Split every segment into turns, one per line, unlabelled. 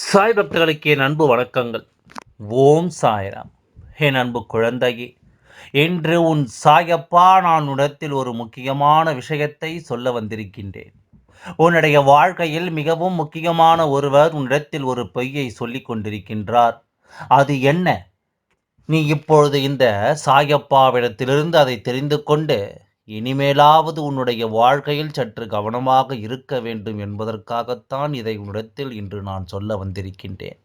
சாய் பக்தர்களுக்கு என் அன்பு வணக்கங்கள். ஓம் சாய்ராம். என் அன்பு குழந்தையே இன்று உன் சாயப்பா நான் உடத்தில் ஒரு முக்கியமான விஷயத்தை சொல்ல வந்திருக்கின்றேன். உன்னுடைய வாழ்க்கையில் மிகவும் முக்கியமான ஒருவர் உன்னிடத்தில் ஒரு பொய்யை சொல்லிக் கொண்டிருக்கின்றார். அது என்ன? நீ இப்பொழுது இந்த சாயப்பாவிடத்திலிருந்து அதை தெரிந்து கொண்டு இனிமேலாவது உன்னுடைய வாழ்க்கையில் சற்று கவனமாக இருக்க வேண்டும் என்பதற்காகத்தான் இதை உன்னிடத்தில் இன்று நான் சொல்ல வந்திருக்கின்றேன்.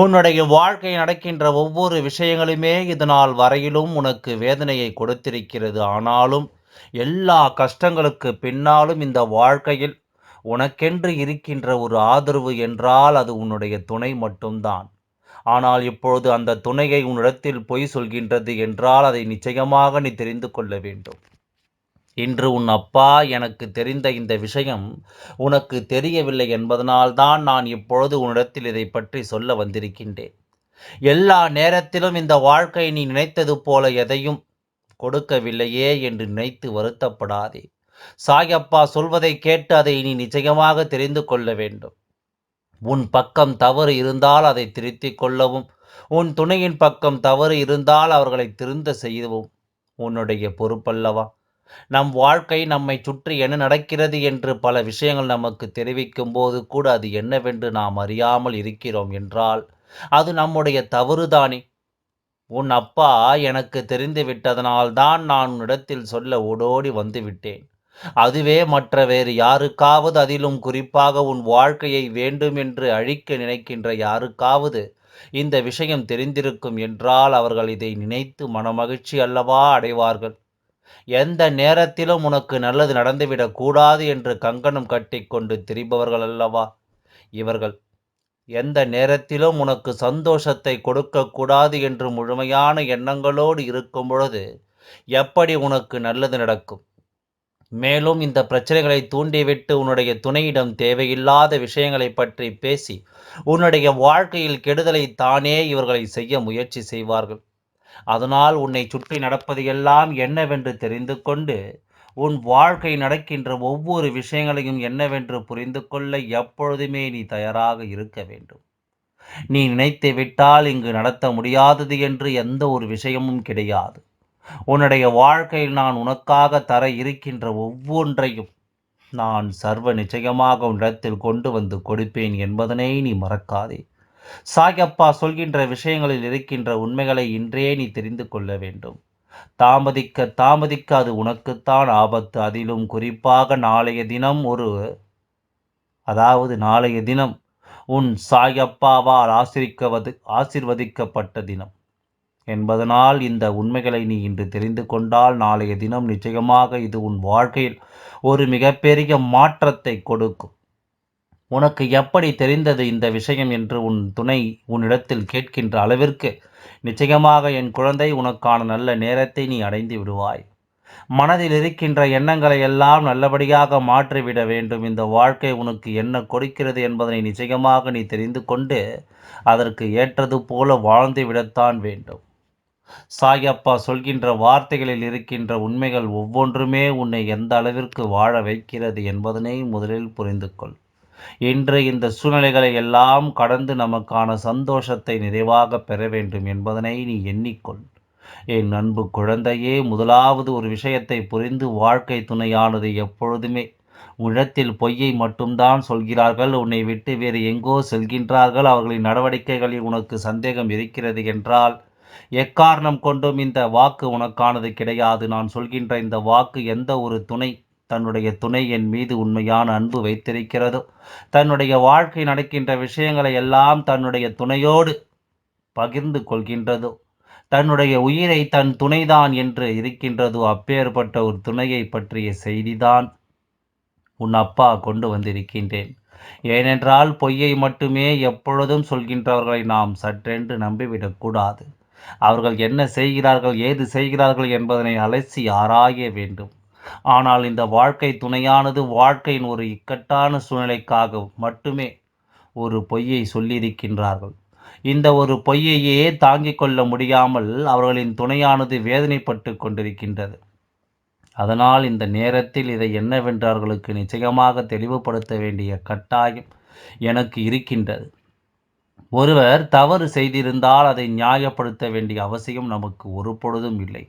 உன்னுடைய வாழ்க்கை நடக்கின்ற ஒவ்வொரு விஷயங்களுமே இதனால் வரையிலும் உனக்கு வேதனையை கொடுத்திருக்கிறது. ஆனாலும் எல்லா கஷ்டங்களுக்கு பின்னாலும் இந்த வாழ்க்கையில் உனக்கென்று இருக்கின்ற ஒரு ஆதரவு என்றால் அது உன்னுடைய துணை மட்டும்தான். ஆனால் இப்பொழுது அந்த துணையை உன்னிடத்தில் பொய் சொல்கின்றது என்றால் அதை நிச்சயமாக நீ தெரிந்து கொள்ள வேண்டும். இன்று உன் அப்பா எனக்கு தெரிந்த இந்த விஷயம் உனக்கு தெரியவில்லை என்பதனால்தான் நான் இப்பொழுது உன்னிடத்தில் இதை பற்றி சொல்ல வந்திருக்கின்றேன். எல்லா நேரத்திலும் இந்த வாழ்க்கை நீ நினைத்தது போல எதையும் கொடுக்கவில்லையே என்று நினைத்து வருத்தப்படாதே. சாயப்பா சொல்வதை கேட்டு அதை நீ நிச்சயமாக தெரிந்து கொள்ள வேண்டும். உன் பக்கம் தவறு இருந்தால் அதை திருத்திக் கொள்ளவும் உன் துணையின் பக்கம் தவறு இருந்தால் அவர்களை திருந்த செய்யவும் உன்னுடைய பொறுப்பல்லவா? நம் வாழ்க்கை நம்மை சுற்றி என்ன நடக்கிறது என்று பல விஷயங்கள் நமக்கு தெரிவிக்கும் போது கூட அது என்னவென்று நாம் அறியாமல் இருக்கிறோம் என்றால் அது நம்முடைய தவறுதானே? உன் அப்பா எனக்கு தெரிந்து விட்டதனால்தான் நான் உன்னிடத்தில் சொல்ல ஓடோடி வந்துவிட்டேன் அதுவே மற்ற வேறு யாருக்காவது அதிலும் குறிப்பாக உன் வாழ்க்கையை வேண்டும் என்று அழிக்க நினைக்கின்ற யாருக்காவது இந்த விஷயம் தெரிந்திருக்கும் என்றால் அவர்கள் இதை நினைத்து மனமகிழ்ச்சி அல்லவா அடைவார்கள். எந்த நேரத்திலும் உனக்கு நல்லது நடந்துவிடக் கூடாது என்று கங்கணம் கட்டிக்கொண்டு திரிபவர்கள் அல்லவா? இவர்கள் எந்த நேரத்திலும் உனக்கு சந்தோஷத்தை கொடுக்கக்கூடாது என்று முழுமையான எண்ணங்களோடு இருக்கும் பொழுது எப்படி உனக்கு நல்லது நடக்கும்? மேலும் இந்த பிரச்சனைகளை தூண்டிவிட்டு உன்னுடைய துணையிடம் தேவையில்லாத விஷயங்களை பற்றி பேசி உன்னுடைய வாழ்க்கையில் கெடுதலை தானே இவர்களை செய்ய முயற்சி செய்வார்கள். அதனால் உன்னை சுற்றி நடப்பது எல்லாம் என்னவென்று தெரிந்து கொண்டு உன் வாழ்க்கை நடக்கின்ற ஒவ்வொரு விஷயங்களையும் என்னவென்று புரிந்து கொள்ள எப்பொழுதுமே நீ தயாராக இருக்க வேண்டும். நீ நினைத்து விட்டால் இங்கு நடத்த முடியாதது என்று எந்த ஒரு விஷயமும் கிடையாது. உன்னுடைய வாழ்க்கையில் நான் உனக்காக தர இருக்கின்ற ஒவ்வொன்றையும் நான் சர்வ நிச்சயமாக உன்னிடத்தில் கொண்டு வந்து கொடுப்பேன் என்பதனை நீ மறக்காதே. சாயப்பா சொல்கின்ற விஷயங்களில் இருக்கின்ற உண்மைகளை இன்றே நீ தெரிந்து கொள்ள வேண்டும். தாமதிக்க தாமதிக்க அது உனக்குத்தான் ஆபத்து. அதிலும் குறிப்பாக நாளைய தினம் ஒரு அதாவது நாளைய தினம் உன் சாயப்பாவால் ஆசிரிக்கவது ஆசிர்வதிக்கப்பட்ட தினம். என்பதனால் இந்த உண்மைகளை நீ இன்று தெரிந்து கொண்டால் நாளைய தினம் நிச்சயமாக இது உன் வாழ்க்கையில் ஒரு மிகப்பெரிய மாற்றத்தை கொடுக்கும். உனக்கு எப்படி தெரிந்தது இந்த விஷயம் என்று உன் துணை உன்னிடத்தில் கேட்கின்ற அளவிற்கு நிச்சயமாக என் குழந்தை உனக்கான நல்ல நேரத்தை நீ அடைந்து விடுவாய். மனதில் இருக்கின்ற எண்ணங்களை எல்லாம் நல்லபடியாக மாற்றிவிட வேண்டும். இந்த வாழ்க்கை உனக்கு என்ன கொடுக்கிறது என்பதனை நிச்சயமாக நீ தெரிந்து கொண்டு அதற்கு ஏற்றது போல வாழ்ந்து விடத்தான் வேண்டும். சாயப்பா சொல்கின்ற வார்த்தைகளில் இருக்கின்ற உண்மைகள் ஒவ்வொன்றுமே உன்னை எந்த அளவிற்கு வாழ வைக்கிறது என்பதனை முதலில் புரிந்து கொள் இன்று இந்த சூழ்நிலைகளை எல்லாம் கடந்து நமக்கான சந்தோஷத்தை நிறைவாக பெற வேண்டும் என்பதனை நீ எண்ணிக்கொள். என் அன்பு குழந்தையே முதலாவது ஒரு விஷயத்தை புரிந்து வாழ்க்கை துணையானது எப்பொழுதுமே. உழத்தில் பொய்யை மட்டும்தான் சொல்கிறார்கள் உன்னை விட்டு வேறு எங்கோ செல்கின்றார்கள். அவர்களின் நடவடிக்கைகளில் உனக்கு சந்தேகம் இருக்கிறது என்றால் எக்காரணம் கொண்டும் இந்த வாக்கு உனக்கானது கிடையாது. நான் சொல்கின்ற இந்த வாக்கு எந்த ஒரு துணை தன்னுடைய துணை என் மீது உண்மையான அன்பு வைத்திருக்கிறதோ. தன்னுடைய வாழ்க்கை நடக்கின்ற விஷயங்களை எல்லாம் தன்னுடைய துணையோடு பகிர்ந்து கொள்கின்றதோ. தன்னுடைய உயிரை தன் துணைதான் என்று இருக்கின்றதோ. அப்பேற்பட்ட ஒரு துணையை பற்றிய செய்திதான் உன் அப்பா கொண்டு வந்திருக்கின்றேன். ஏனென்றால் பொய்யை மட்டுமே எப்பொழுதும் சொல்கின்றவர்களை நாம் சற்றென்று நம்பிவிடக்கூடாது அவர்கள் என்ன செய்கிறார்கள் ஏது செய்கிறார்கள் என்பதனை அலசி ஆராய வேண்டும். ஆனால் இந்த வாழ்க்கை துணையானது வாழ்க்கையின் ஒரு இக்கட்டான சூழ்நிலைக்காக மட்டுமே ஒரு பொய்யை சொல்லியிருக்கின்றார்கள். இந்த ஒரு பொய்யையே தாங்கிக் கொள்ள முடியாமல் அவர்களின் துணையானது வேதனைப்பட்டு கொண்டிருக்கின்றது. அதனால் இந்த நேரத்தில் இதை என்னவென்றார்களுக்கு நிச்சயமாக தெளிவுபடுத்த வேண்டிய கட்டாயம் எனக்கு இருக்கின்றது. ஒருவர் தவறு செய்திருந்தால் அதை நியாயப்படுத்த வேண்டிய அவசியம் நமக்கு ஒரு பொழுதும் இல்லை.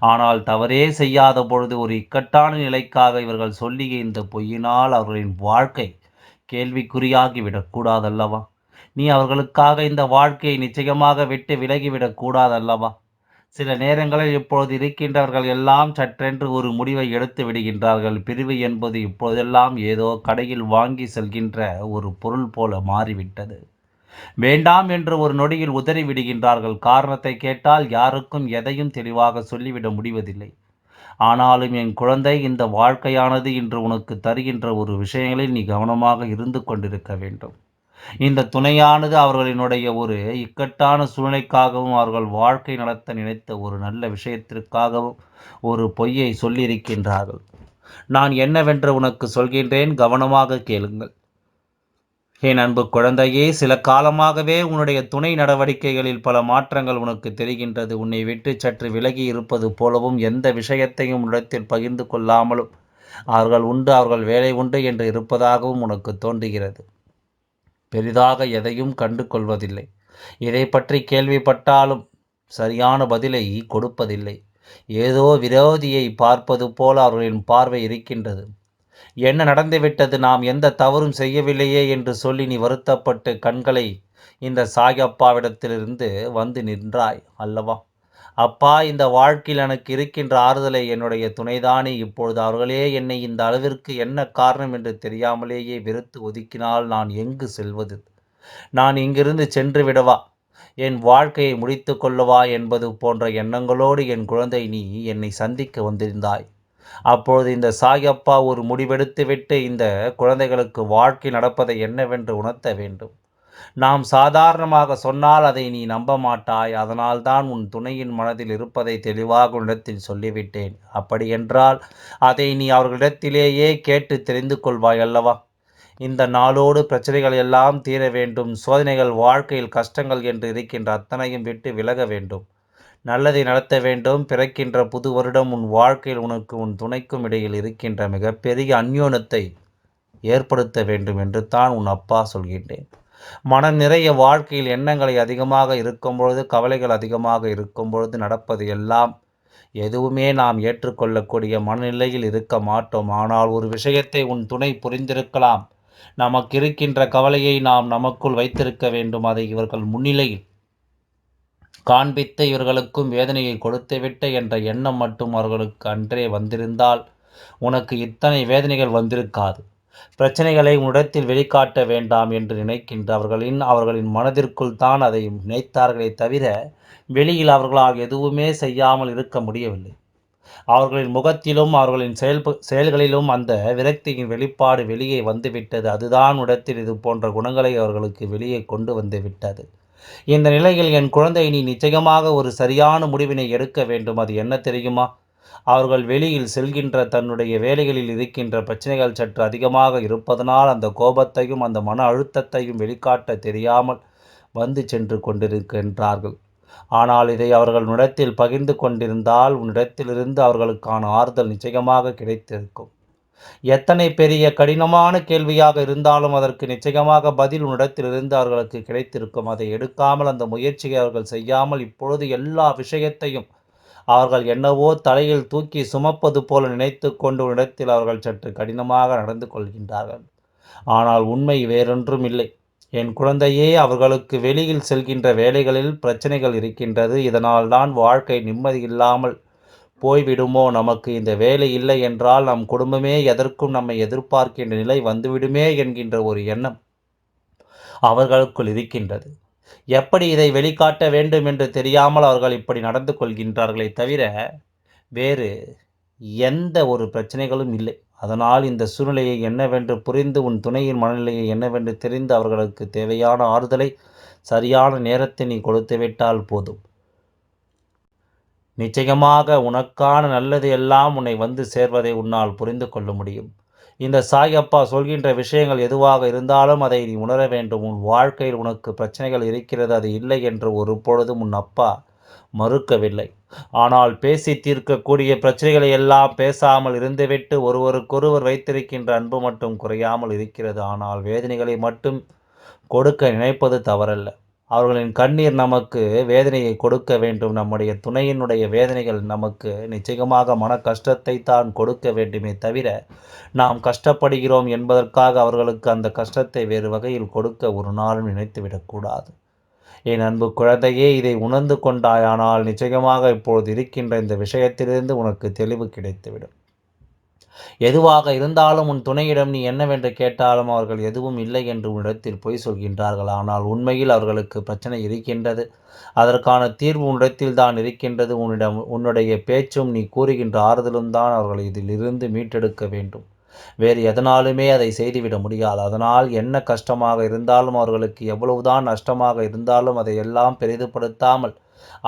ஆனால் தவறே செய்யாத பொழுது ஒரு இக்கட்டான நிலைக்காக இவர்கள் சொல்லிய இந்த பொய்யினால் அவர்களின் வாழ்க்கை கேள்விக்குறியாகி விடக்கூடாதல்லவா நீ அவர்களுக்காக இந்த வாழ்க்கையை நிச்சயமாக விட்டு விலகிவிடக்கூடாதல்லவா? சில நேரங்களில் இப்பொழுது இருக்கின்றவர்கள் எல்லாம் சற்றென்று ஒரு முடிவை எடுத்து விடுகின்றார்கள். பிரிவு என்பது இப்பொழுதெல்லாம் ஏதோ கடையில் வாங்கி செல்கின்ற ஒரு பொருள் போல மாறிவிட்டது. வேண்டாம் என்று ஒரு நொடியில் உதறி விடுகின்றார்கள் காரணத்தை கேட்டால் யாருக்கும் எதையும் தெளிவாக சொல்லிவிட முடிவதில்லை. ஆனாலும் என் குழந்தை இந்த வாழ்க்கையானது இன்று உனக்கு தருகின்ற ஒரு விஷயங்களில் நீ கவனமாக இருந்து கொண்டிருக்க வேண்டும். இந்த துணையானது அவர்களினுடைய ஒரு இக்கட்டான சூழ்நிலைக்காகவும் அவர்கள் வாழ்க்கை நடத்த நினைத்த ஒரு நல்ல விஷயத்திற்காகவும் ஒரு பொய்யை சொல்லியிருக்கின்றார்கள். நான் என்னவென்று உனக்கு சொல்கின்றேன் கவனமாக கேளுங்கள். என் அன்பு குழந்தையே சில காலமாகவே உன்னுடைய துணை நடவடிக்கைகளில் பல மாற்றங்கள் உனக்கு தெரிகின்றது. உன்னை விட்டு சற்று விலகி இருப்பது போலவும் எந்த விஷயத்தையும் உன்னிடத்தில் பகிர்ந்து கொள்ளாமலும் அவர்கள் உண்டு அவர்கள் வேலை உண்டு என்று இருப்பதாகவும் உனக்கு தோன்றுகிறது. பெரிதாக எதையும் கண்டு கொள்வதில்லை இதை பற்றி கேள்விப்பட்டாலும் சரியான பதிலை கொடுப்பதில்லை. ஏதோ விரோதியை பார்ப்பது போல அவர்களின் பார்வை இருக்கின்றது. என்ன நடந்துவிட்டது நாம் எந்த தவறும் செய்யவில்லையே என்று சொல்லி நீ வருத்தப்பட்டு கண்களை இந்த சாயப்பாவிடத்திலிருந்து வந்து நின்றாய் அல்லவா? அப்பா இந்த வாழ்க்கையில் எனக்கு இருக்கின்ற ஆறுதலை என்னுடைய துணைதானே. இப்பொழுது அவர்களே என்னை இந்த அளவிற்கு என்ன காரணம் என்று தெரியாமலேயே வெறுத்து ஒதுக்கினால் நான் எங்கு செல்வது? நான் இங்கிருந்து சென்று விடவா? என் வாழ்க்கையை முடித்து கொள்ளவா என்பது போன்ற எண்ணங்களோடு என் குழந்தை நீ என்னை சந்திக்க வந்திருந்தாய். அப்பொழுது இந்த சாயப்பா ஒரு முடிவெடுத்துவிட்டு இந்த குழந்தைகளுக்கு வாழ்க்கை நடப்பதை என்னவென்று உணர்த்த வேண்டும். நாம் சாதாரணமாக சொன்னால் அதை நீ நம்ப மாட்டாய் அதனால்தான் உன் துணையின் மனதில் இருப்பதை தெளிவாக உன்னிடத்தில் சொல்லிவிட்டேன். அப்படியென்றால் அதை நீ அவர்களிடத்திலேயே கேட்டு தெரிந்து கொள்வாய் அல்லவா? இந்த நாளோடு பிரச்சனைகள் எல்லாம் தீர வேண்டும். சோதனைகள் வாழ்க்கையில் கஷ்டங்கள் என்று இருக்கின்ற அத்தனையும் விட்டு விலக வேண்டும். நல்லதை நடத்த வேண்டும். பிறக்கின்ற புது வருடம் உன் வாழ்க்கையில் உனக்கு உன் துணைக்கும் இடையில் இருக்கின்ற மிகப்பெரிய அந்யோனத்தை ஏற்படுத்த வேண்டும் என்று தான் உன் அப்பா சொல்கின்றேன். மனம் நிறைய வாழ்க்கையில் எண்ணங்களை அதிகமாக இருக்கும் பொழுது கவலைகள் அதிகமாக இருக்கும் பொழுது நடப்பது எல்லாம் எதுவுமே நாம் ஏற்றுக்கொள்ளக்கூடிய மனநிலையில் இருக்க மாட்டோம். ஆனால் ஒரு விஷயத்தை உன் துணை புரிந்திருக்கலாம். நமக்கு இருக்கின்ற கவலையை நாம் நமக்குள் வைத்திருக்க வேண்டும். அதை இவர்கள் முன்னிலையில் காண்பித்த இவர்களுக்கும் வேதனையை கொடுத்துவிட்ட என்ற எண்ணம் மட்டும் அவர்களுக்கு அன்றே வந்திருந்தால் உனக்கு இத்தனை வேதனைகள் வந்திருக்காது. பிரச்சனைகளை உன்னிடத்தில் வெளிக்காட்ட வேண்டாம் என்று நினைக்கின்ற அவர்களின் அவர்களின் மனதிற்குள் தான் அதை நினைத்தார்களே தவிர வெளியில் அவர்களால் எதுவுமே செய்யாமல் இருக்க முடியவில்லை. அவர்களின் முகத்திலும் அவர்களின் செயல் செயல்களிலும் அந்த விரக்தியின் வெளிப்பாடு வெளியே வந்துவிட்டது. அதுதான் இடத்தில் இது போன்ற குணங்களை அவர்களுக்கு வெளியே கொண்டு வந்து விட்டது. இந்த நிலையில் என் குழந்தை நீ நிச்சயமாக ஒரு சரியான முடிவினை எடுக்க வேண்டும். அது என்ன தெரியுமா? அவர்கள் வெளியில் செல்கின்ற தன்னுடைய வேலைகளில் இருக்கின்ற பிரச்சனைகள் சற்று அதிகமாக இருப்பதனால் அந்த கோபத்தையும் அந்த மன அழுத்தத்தையும் வெளிக்காட்ட தெரியாமல் வந்து சென்று கொண்டிருக்கின்றார்கள். ஆனால் இதை அவர்கள் உன்னிடத்தில் பகிர்ந்து கொண்டிருந்தால் உன்னிடத்திலிருந்து அவர்களுக்கான ஆறுதல் நிச்சயமாக கிடைத்திருக்கும். எத்தனை பெரிய கடினமான கேள்வியாக இருந்தாலும் அதற்கு நிச்சயமாக பதில் உன்னிடத்திலிருந்து அவர்களுக்கு கிடைத்திருக்கும். அதை எடுக்காமல் அந்த முயற்சியை அவர்கள் செய்யாமல் இப்பொழுது எல்லா விஷயத்தையும் அவர்கள் என்னவோ தலையில் தூக்கி சுமப்பது போல நினைத்து கொண்டு இடத்தில் அவர்கள் சற்று கடினமாக நடந்து கொள்கின்றார்கள். ஆனால் உண்மை வேறொன்றும் இல்லை. என் குழந்தையே அவர்களுக்கு வெளியில் செல்கின்ற வேலைகளில் பிரச்சனைகள் இருக்கின்றது. இதனால் தான் வாழ்க்கை நிம்மதி இல்லாமல் போய்விடுமோ? நமக்கு இந்த வேலை இல்லை என்றால் நம் குடும்பமே எதற்கும் நம்மை எதிர்பார்க்கின்ற நிலை வந்துவிடுமே என்கின்ற ஒரு எண்ணம் அவர்களுக்குள் இருக்கின்றது. எப்படி இதை வெளிக்காட்ட வேண்டும் என்று தெரியாமல் அவர்கள் இப்படி நடந்து கொள்கின்றார்களே தவிர வேறு எந்த ஒரு பிரச்சனைகளும் இல்லை. அதனால் இந்த சூழ்நிலையை என்னவென்று புரிந்து உன் துணையின் மனநிலையை என்னவென்று தெரிந்து அவர்களுக்கு தேவையான ஆறுதலை சரியான நேரத்தை நீ கொடுத்துவிட்டால் போதும். நிச்சயமாக உனக்கான நல்லது எல்லாம் உன்னை வந்து சேர்வதை உன்னால் புரிந்து கொள்ள முடியும். இந்த சாயப்பா சொல்கின்ற விஷயங்கள் எதுவாக இருந்தாலும் அதை நீ உணர வேண்டும். உன் வாழ்க்கையில் உனக்கு பிரச்சனைகள் இருக்கிறது அது இல்லை என்று ஒரு பொழுதும் உன் அப்பா மறுக்கவில்லை. ஆனால் பேசி தீர்க்கக்கூடிய பிரச்சனைகளை எல்லாம் பேசாமல் இருந்துவிட்டு ஒருவருக்கொருவர் வைத்திருக்கின்ற அன்பு மட்டும் குறையாமல் இருக்கிறது. ஆனால் வேதனைகளை மட்டும் கொடுக்க நினைப்பது தவறல்ல. அவர்களின் கண்ணீர் நமக்கு வேதனையை கொடுக்க வேண்டும். நம்முடைய துணையினுடைய வேதனைகள் நமக்கு நிச்சயமாக மன கஷ்டத்தை தான் கொடுக்க வேண்டுமே தவிர நாம் கஷ்டப்படுகிறோம் என்பதற்காக அவர்களுக்கு அந்த கஷ்டத்தை வேறு வகையில் கொடுக்க ஒரு நாளும் நினைத்துவிடக்கூடாது என் அன்பு குழந்தையே இதை உணர்ந்து கொண்டாயானால் நிச்சயமாக இப்பொழுது இருக்கின்ற இந்த விஷயத்திலிருந்து உனக்கு தெளிவு கிடைத்துவிடும். எதுவாக இருந்தாலும் உன் துணையிடம் நீ என்னவென்று கேட்டாலும் அவர்கள் எதுவும் இல்லை என்று உன்னிடத்தில் பொய் சொல்கின்றார்கள். ஆனால் உண்மையில் அவர்களுக்கு பிரச்சனை இருக்கின்றது. அதற்கான தீர்வு உன்னிடத்தில் தான் இருக்கின்றது. உன்னிடம் உன்னுடைய பேச்சும் நீ கூறுகின்ற ஆறுதலும் தான் அவர்களை இதிலிருந்து மீட்டெடுக்க வேண்டும். வேறு எதனாலுமே அதை செய்துவிட முடியாது. அதனால் என்ன கஷ்டமாக இருந்தாலும் அவர்களுக்கு எவ்வளவுதான் நஷ்டமாக இருந்தாலும் அதை எல்லாம் பெரிதுபடுத்தாமல்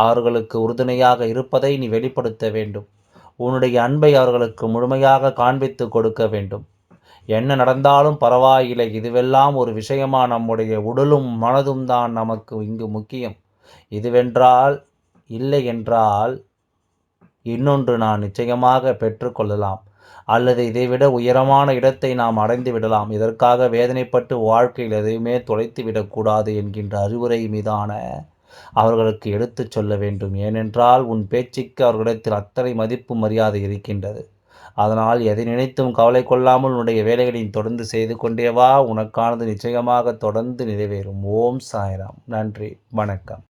அவர்களுக்கு உறுதுணையாக இருப்பதை நீ வெளிப்படுத்த வேண்டும். உன்னுடைய அன்பை அவர்களுக்கு முழுமையாக காண்பித்து கொடுக்க வேண்டும். என்ன நடந்தாலும் பரவாயில்லை. இதுவெல்லாம் ஒரு விஷயமா. நம்முடைய உடலும் மனதும் தான் நமக்கு இங்கு முக்கியம். இதுவென்றால் இல்லை என்றால் இன்னொன்று நான் நிச்சயமாக பெற்றுக்கொள்ளலாம் அல்லது இதைவிட உயரமான இடத்தை நாம் அடைந்து விடலாம். இதற்காக வேதனைப்பட்டு வாழ்க்கையில் எதையுமே தொலைத்து விடக்கூடாது என்கின்ற அறிவுரை மீதான அவர்களுக்கு எடுத்துச் சொல்ல வேண்டும். ஏனென்றால் உன் பேச்சுக்கு அவர்களிடத்தில் அத்தனை மதிப்பு மரியாதை இருக்கின்றது. அதனால் எதை நினைத்தும் கவலை கொள்ளாமல் உன்னுடைய வேலைகளையும் தொடர்ந்து செய்து கொண்டே வா. உனக்கானது நிச்சயமாக தொடர்ந்து நிறைவேறும். ஓம் சாய்ராம். நன்றி. வணக்கம்.